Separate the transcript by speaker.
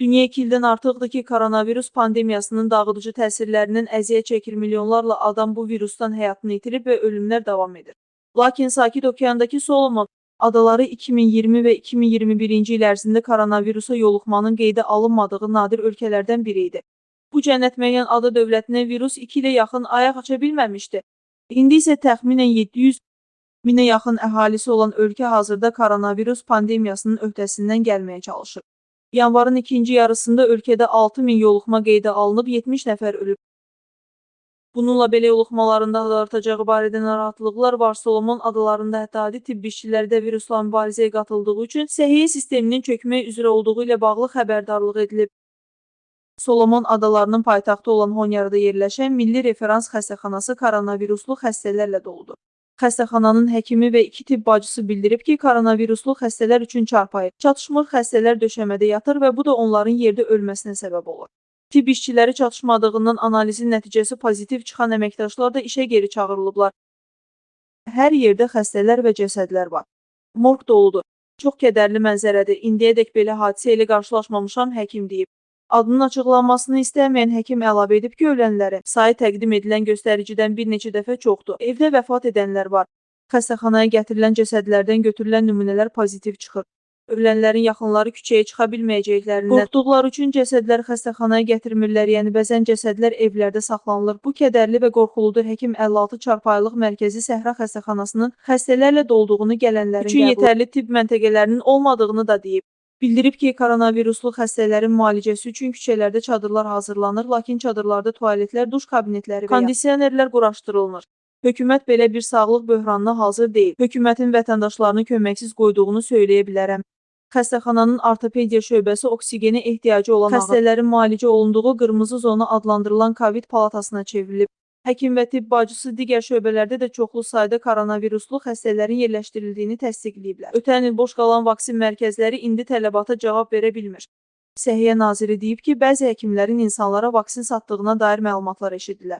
Speaker 1: Dünya 2 ildən artıqdır ki, koronavirus pandemiyasının dağıdıcı təsirlərindən əziyyət çəkir milyonlarla adam bu virusdan həyatını itirib və ölümlər davam edir. Lakin Sakit Okeandakı Solomon adaları 2020 və 2021-ci il ərzində koronavirusa yoluxmanın qeydə alınmadığı nadir ölkələrdən biri idi. Bu cənnətməyən ada dövlətinə virus 2 ilə yaxın ayaq aça bilməmişdi. İndi isə təxminən 700 minə yaxın əhalisi olan ölkə hazırda koronavirus pandemiyasının öhdəsindən gəlməyə çalışır. Yanvarın ikinci yarısında ölkədə 6 min yoluxma qeydə alınıb, 70 nəfər ölüb. Bununla belə yoluxmaların daha da artacağı barədə narahatlıqlar var. Solomon adalarında hətta adi tibb işçiləri də virusla mübarizəyə qatıldığı üçün səhiyyə sisteminin çökmək üzrə olduğu ilə bağlı xəbərdarlıq edilib. Solomon adalarının paytaxtı olan Honyarda yerləşən Milli Referans Xəstəxanası koronaviruslu xəstələrlə doludur. Xəstəxananın həkimi və iki tibb bacısı bildirib ki, koronaviruslu xəstələr üçün çarpayı, çatışmır xəstələr döşəmədə yatır və bu da onların yerdə ölməsinə səbəb olur. Tibb işçiləri çatışmadığından analizin nəticəsi pozitiv çıxan əməkdaşlar da işə geri çağırılıblar. Hər yerdə xəstələr və cəsədlər var. Morq doludur. Çox kədərli mənzərədir. İndiyədək belə hadisə ilə qarşılaşmamışam, həkim deyib. Adının açıqlanmasını istəməyən həkim əlavə edib ki, ölənlərin sayı təqdim edilən göstəricidən bir neçə dəfə çoxdur. Evdə vəfat edənlər var. Xəstəxanaya gətirilən cəsədlərdən götürülən nümunələr pozitiv çıxır. Ölənlərin yaxınları küçəyə çıxa bilməyəcəklərindən qorxduqları üçün cəsədlər xəstəxanaya gətirmirlər, yəni bəzən cəsədlər evlərdə saxlanılır. Bu kədərli və qorxuludur. Həkim 56 çarpayılıq mərkəzi Səhra xəstəxanasının xəstələrlə dolduğunu gələnlərin üçün yetərli tibb məntəqələrinin olmadığını da deyib. Bildirib ki, koronaviruslu xəstələrin müalicəsi üçün küçələrdə çadırlar hazırlanır, lakin çadırlarda tualetlər, duş kabinetləri və kondisionerlər quraşdırılmır. Hökumət belə bir sağlıq böhranına hazır deyil. Hökumətin vətəndaşlarını köməksiz qoyduğunu söyləyə bilərəm. Xəstəxananın ortopediya şöbəsi oksigeni ehtiyacı olan xəstələrin müalicə olunduğu qırmızı zona adlandırılan COVID palatasına çevrilib. Həkim və tibb bacısı digər şöbələrdə də çoxlu sayda koronaviruslu xəstələrin yerləşdirildiyini təsdiqləyiblər. Ötən il boş qalan vaksin mərkəzləri indi tələbata cavab verə bilmir. Səhiyyə naziri deyib ki, bəzi həkimlərin insanlara vaksin satdığına dair məlumatlar eşidilər.